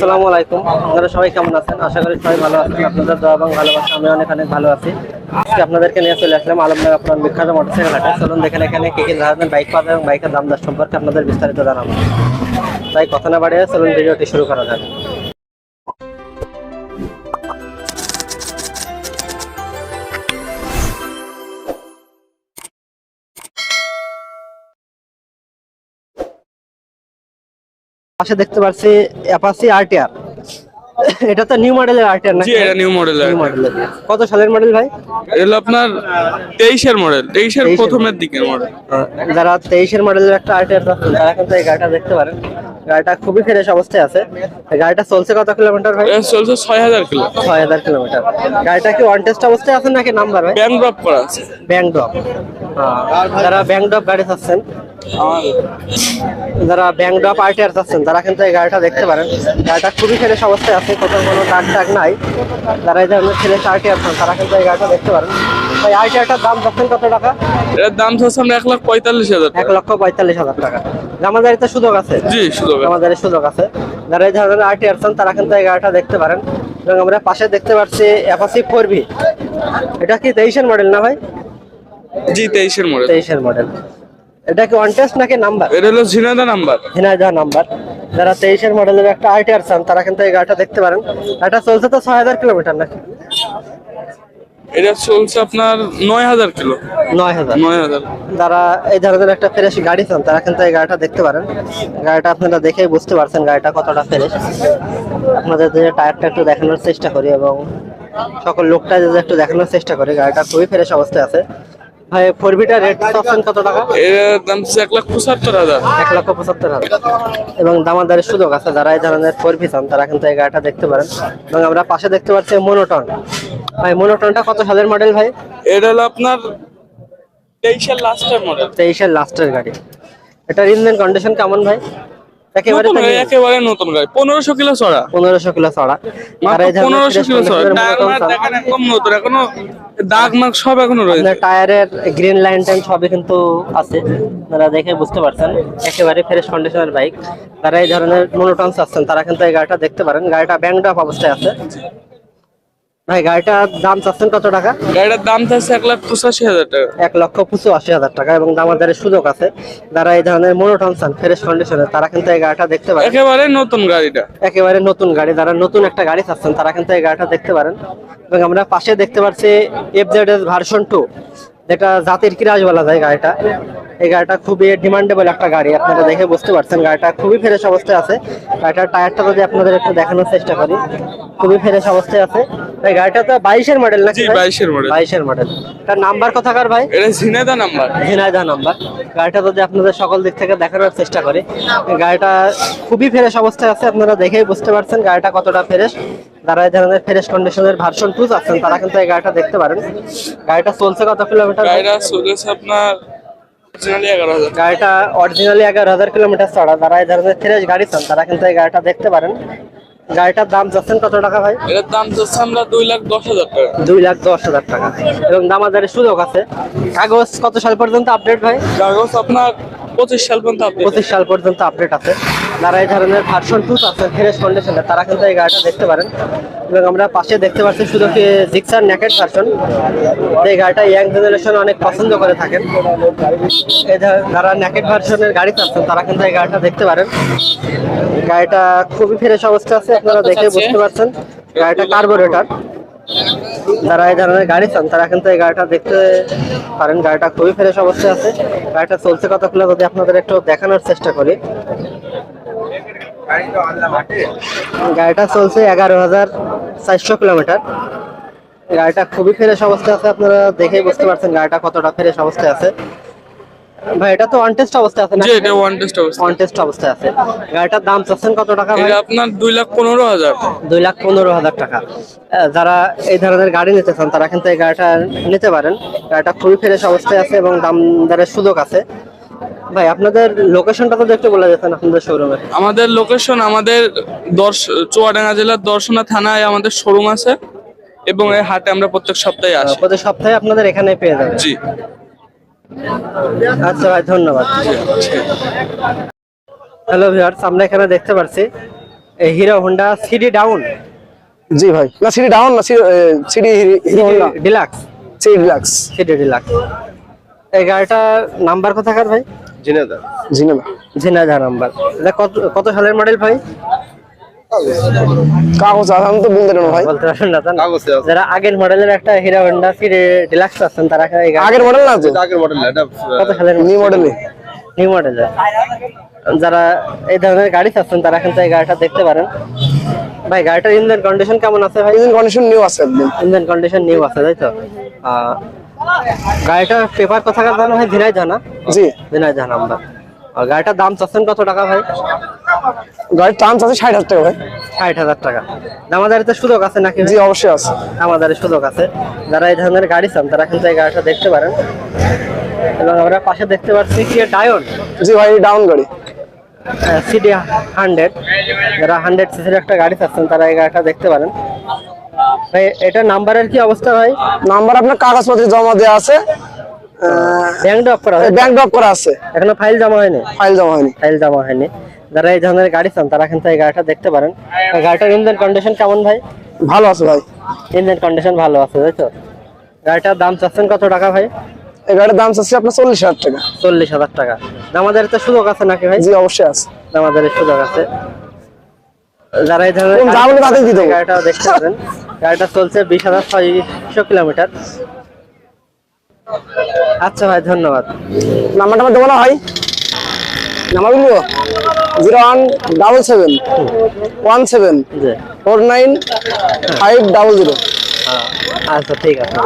আসসালামু আলাইকুম। আপনারা সবাই কেমন আছেন? আশা করি সবাই ভালো আছেন। আপনাদের দোয়া এবং ভালোবাসা আমি অনেক অনেক ভালো আছি। আজকে আপনাদেরকে নিয়ে চলে আসলাম আলমনগর আপনার বিখ্যাত মোটরসাইকেল হাটে। চলুন দেখেন এখানে কি কি ধরনের বাইক পাওয়া এবং বাইকের দাম দর সম্পর্কে আপনাদের বিস্তারিত জানাব। তাই কথা না বাড়িয়ে চলুন ভিডিওটি শুরু করা যাক। পাশে দেখতে পাচ্ছি অ্যাপাসি আরটিআর এটা তো নিউ মডেলের আরটিআর না জি এটা নিউ মডেল নিউ মডেলের কত সালের মডেল ভাই? এটা আপনার 23 এর মডেল 23 এর প্রথমের দিকের মডেল যারা 23 এর মডেলের একটা আরটিআর তারা কিন্তু এই গাড়িটা দেখতে পারেন। গাড়িটা খুবই ফ্রেশ অবস্থায় আছে। গাড়িটা চলছে কত কিলোমিটার ভাই? চলছে ছয় হাজার কিলো। ছয় হাজার কিলোমিটার। গাড়িটা কি ওয়ান টেস্ট অবস্থায় আছে নাকি নাম্বার ভাই? ব্যাংক ড্রপ করা আছে। ব্যাংক ড্রপ যারা ব্যাংক ড্রপ গাড়ি চাচ্ছেন যারা ব্যাংক ড্রপ আরটিআর চাচ্ছেন তারা কিন্তু এই গাড়িটা দেখতে পারেন। গাড়িটা খুবই ফ্রেশ অবস্থায় আছে কোথাও কোনো দাগ টাগ নাই। যারা এই ধরনের ফ্রেশ আরটিআর চান তারা কিন্তু এই গাড়িটা দেখতে পারেন। ভাই দাম কত টাকা? এটার দাম আমরা এক লাখ পঁয়তাল্লিশ হাজার এক লক্ষ পঁয়তাল্লিশ হাজার টাকা। জামাদারিতে সুযোগ আছে? জি আমাদের সুযোগ আছে। যারা এই ধরনের তারা কিন্তু এই গাড়িটা দেখতে পারেন। এবং আমরা পাশে দেখতে পাচ্ছি অ্যাপাসি ফোর ভি এটা কি তেইশের মডেল না ভাই? জি তেইশের মডেল তেইশের মডেল এটা কি ওয়ান টেস্ট নাকি নাম্বার? এটা হলো ঝিনাদা নাম্বার ঝিনাইদহ নাম্বার যারা তেইশের মডেলের একটা আইটিআর চান তারা কিন্তু এই গাড়িটা দেখতে পারেন। এটা চলছে তো ছয় হাজার কিলোমিটার নাকি? এটা চলছে আপনার নয় হাজার কিলো। নয় হাজার। নয় হাজার। যারা এই ধরনের একটা ফ্রেশ গাড়ি চান তারা কিন্তু এই গাড়িটা দেখতে পারেন। গাড়িটা আপনারা দেখেই বুঝতে পারছেন গাড়িটা কতটা ফ্রেশ আপনাদের যে টায়ারটা একটু দেখানোর চেষ্টা করি এবং সকল লোকটা যদি একটু দেখানোর চেষ্টা করি গাড়িটা খুবই ফ্রেশ অবস্থায় আছে। ভাই রেট পাচ্ছেন কত টাকা? এর দাম হচ্ছে এক লাখ পঁচাত্তর হাজার। এক লক্ষ পঁচাত্তর হাজার। এবং দামাদারের সুযোগ আছে যারা এই ধরনের ফোর চান তারা কিন্তু এই গাড়িটা দেখতে পারেন। এবং আমরা পাশে দেখতে পাচ্ছি মনোটন ভাই মনোটনটা কত সালের মডেল ভাই? এটা হলো আপনার তেইশের লাস্টের মডেল তেইশের লাস্টের গাড়ি। এটার ইঞ্জিন কন্ডিশন কেমন ভাই? একেবারে একেবারে নতুন গাড়ি। পনেরোশো কিলো চড়া পনেরোশো কিলো ধরনের পনেরোশো কিলো Monoton দেখেন একদম নতুন। এখনও দাগ মাগ সব এখনও রয়েছে। টায়ারের গ্রিন লাইন টাইন সবই কিন্তু আছে। আপনারা দেখে বুঝতে পারছেন। একেবারে ফ্রেশ কন্ডিশনের বাইক যারা এই ধরনের মনোটন চাচ্ছেন তারা কিন্তু এই গাড়িটা দেখতে পারেন। গাড়িটা ব্যাংক অবস্থায় আছে। ভাই গাড়িটার দাম চাচ্ছেন কত টাকা? গাড়িটার দাম থাকছে এক লাখ পঁচাশি হাজার টাকা। এক লক্ষ পঁচাশি হাজার টাকা এবং দামাদারের সুযোগ আছে। যারা এই ধরনের মনোটন চান ফ্রেশ কন্ডিশনে তারা কিন্তু এই গাড়িটা দেখতে পারেন। একেবারে নতুন গাড়িটা। একেবারে নতুন গাড়ি যারা নতুন একটা গাড়ি চাচ্ছেন তারা কিন্তু এই গাড়িটা দেখতে পারেন। এবং আমরা পাশে দেখতে পাচ্ছি F Z S version two যেটা জাতির কিরাজ বলা যায় গাড়িটা। এই গাড়িটা খুবই ডিমান্ডেবল একটা গাড়ি আপনারা দেখে বুঝতে পারছেন। গাড়িটা খুবই ফ্রেশ অবস্থায় আছে। গাড়িটার টায়ারটা যদি আপনাদের একটু দেখানোর চেষ্টা করি খুবই ফ্রেশ অবস্থায় আছে। এই গাড়িটা তো বাইশের মডেল নাকি জি বাইশের মডেল বাইশের মডেল তার নাম্বার কোথাকার ভাই? এটা ঝিনেদা নাম্বার ঝিনাইদহ নাম্বার গাড়িটা যদি আপনাদের সকল দিক থেকে দেখানোর চেষ্টা করি গাড়িটা খুবই ফ্রেশ অবস্থায় আছে আপনারা দেখেই বুঝতে পারছেন গাড়িটা কতটা ফ্রেশ যারা এই ধরনের ফ্রেশ কন্ডিশনের ভার্সন টু আছেন তারা কিন্তু এই গাড়িটা দেখতে পারেন। গাড়িটা চলছে কত কিলোমিটার গাড়িটা চলেছে আপনার অরিজিনালি এগারো হাজার। গাড়িটা অরিজিনালি এগারো হাজার কিলোমিটার চড়া যারা এই ধরনের ফ্রেশ গাড়ি চান তারা কিন্তু এই গাড়িটা দেখতে পারেন। গাড়িটার দাম যাচ্ছেন কত টাকা ভাই? এটার দাম যাচ্ছে আমরা দুই লাখ দশ হাজার টাকা। দুই লাখ দশ হাজার টাকা। এবং দামাদারের সুযোগ আছে। কাগজ কত সাল পর্যন্ত আপডেট ভাই? কাগজ আপনার পঁচিশ সাল পর্যন্ত পঁচিশ সাল পর্যন্ত আপডেট আছে। যারা এই ধরনের ভার্সন টু আছে ফ্রেশ কন্ডিশনে তারা কিন্তু এই গাড়িটা দেখতে পারেন। এবং আমরা পাশে দেখতে পাচ্ছি শুধু কি জিক্সার নেকেট ভার্সন এই গাড়িটা ইয়াং জেনারেশন অনেক পছন্দ করে থাকেন। এই যারা নেকেট ভার্সনের গাড়ি চাচ্ছেন তারা কিন্তু এই গাড়িটা দেখতে পারেন। গাড়িটা খুবই ফ্রেশ অবস্থা আছে আপনারা দেখে বুঝতে পারছেন। গাড়িটা কার্বোরেটর যারা এই ধরনের গাড়ি চান তারা কিন্তু এই গাড়িটা দেখতে পারেন। গাড়িটা খুবই ফ্রেশ অবস্থায় আছে। গাড়িটা চলছে কতগুলো যদি আপনাদের একটু দেখানোর চেষ্টা করি। গাড়িটা চলছে এগারো হাজার চারশো কিলোমিটার। গাড়িটা খুবই ফ্রেশ অবস্থায় আছে আপনারা দেখেই বুঝতে পারছেন গাড়িটা কতটা ফ্রেশ অবস্থায় আছে। ভাই এটা তো অন টেস্ট অবস্থায় আছে না? জি এটা ওয়ান টেস্ট অবস্থা অন টেস্ট অবস্থায় আছে। গাড়িটার দাম চাচ্ছেন কত টাকা ভাই? এটা আপনার দুই লাখ পনেরো হাজার। দুই লাখ পনেরো হাজার টাকা। যারা এই ধরনের গাড়ি নিতে চান তারা কিন্তু এই গাড়িটা নিতে পারেন। গাড়িটা খুবই ফ্রেশ অবস্থায় আছে এবং দাম দরের সুযোগ আছে। ভাই আপনাদের লোকেশনটা তো একটু বলে যেতেন আপনাদের শোরুমে আমাদের লোকেশন আমাদের দর্শ চুয়াডাঙ্গা জেলার দর্শনা থানায় আমাদের শোরুম আছে এবং এই হাটে আমরা প্রত্যেক সপ্তাহে আসি। প্রতি সপ্তাহে আপনাদের এখানে পেয়ে যাবেন। জি। আচ্ছা ভাই ধন্যবাদ। হ্যালো ভিউয়ার্স আমরা এখানে দেখতে পাচ্ছি হিরো হোন্ডা সিডি ডাউন জি ভাই না সিডি ডাউন না CD Hero Honda Deluxe CD Deluxe CD Deluxe এই গাড়িটার নাম্বার কোথাকার ভাই? জিনেদা ঝিনাজা নাম্বার। এটা কত কত সালের মডেল ভাই? কাগজ আছে তো বলতে না ভাই। বলতে পারবেন না তো না? যারা আগের মডেলের একটা হিরো হোন্ডা সিডি ডিলাক্স আছেন তারা আগের মডেল না কত সালের নিউ মডেলে নিউ মডেলের যারা এই ধরনের গাড়ি চাচ্ছেন তারা এই গাড়িটা দেখতে পারেন। ভাই গাড়িটার ইঞ্জিন কন্ডিশন কেমন আছে ভাই? ইঞ্জিন কন্ডিশন নিউ আছে একদম। ইঞ্জিন কন্ডিশন নিউ আছে তাই তো? আহ, গাড়িটার পেপার কোথাকার জানো ভাই? ঝিনাই জানা জি। ঝিনাই জানা আমরা। আর গাড়িটার দাম চাচ্ছেন কত টাকা ভাই? গাড়ির টার্মস আছে ষাট হাজার টাকা ভাই। ষাট হাজার টাকা। দামাদারিতে সুযোগ আছে নাকি জি অবশ্যই আছে। আমাদের সুযোগ আছে। যারা এই ধরনের গাড়ি চান তারা কিন্তু এই গাড়িটা দেখতে পারেন। এবং আমরা পাশে দেখতে পাচ্ছি কি ডায়ন? জি ভাই ডাউন গাড়ি। CD hundred. যারা হান্ড্রেড সিসির একটা গাড়ি চাচ্ছেন তারা এই গাড়িটা দেখতে পারেন। এটা নাম্বারের কি অবস্থা ভাই? নাম্বার আপনার কাগজপত্র জমা দেওয়া আছে। ব্যাংক ড্রপ করা? ব্যাংক ড্রপ করা আছে। এখনও ফাইল জমা হয়নি? ফাইল জমা হয়নি। ফাইল জমা হয়নি। যারা এই ধরনের গাড়ি চান তারা কিন্তু এই গাড়িটা দেখতে পারেন। গাড়িটার ইঞ্জিন কন্ডিশন কেমন ভাই? ভালো আছে ভাই। ইঞ্জিন কন্ডিশন ভালো আছে তাই তো? গাড়িটার দাম চাচ্ছেন কত টাকা ভাই? এই গাড়ির দাম চাচ্ছি আপনার চল্লিশ হাজার টাকা। চল্লিশ হাজার টাকা। দামাদারি তো সুযোগ আছে নাকি ভাই? জি অবশ্যই আছে। দামাদারের সুযোগ আছে। যারা এই ধরনের। গাড়িটা দেখতে পাবেন গাড়িটা চলছে বিশ হাজার ছয়শো কিলোমিটার। আচ্ছা ভাই ধন্যবাদ। নাম্বারটা আমার দেবো না ভাই। নাম্বার বলব? Zero one double seven. One seven. জি। Four nine five double zero. আচ্ছা ঠিক আছে।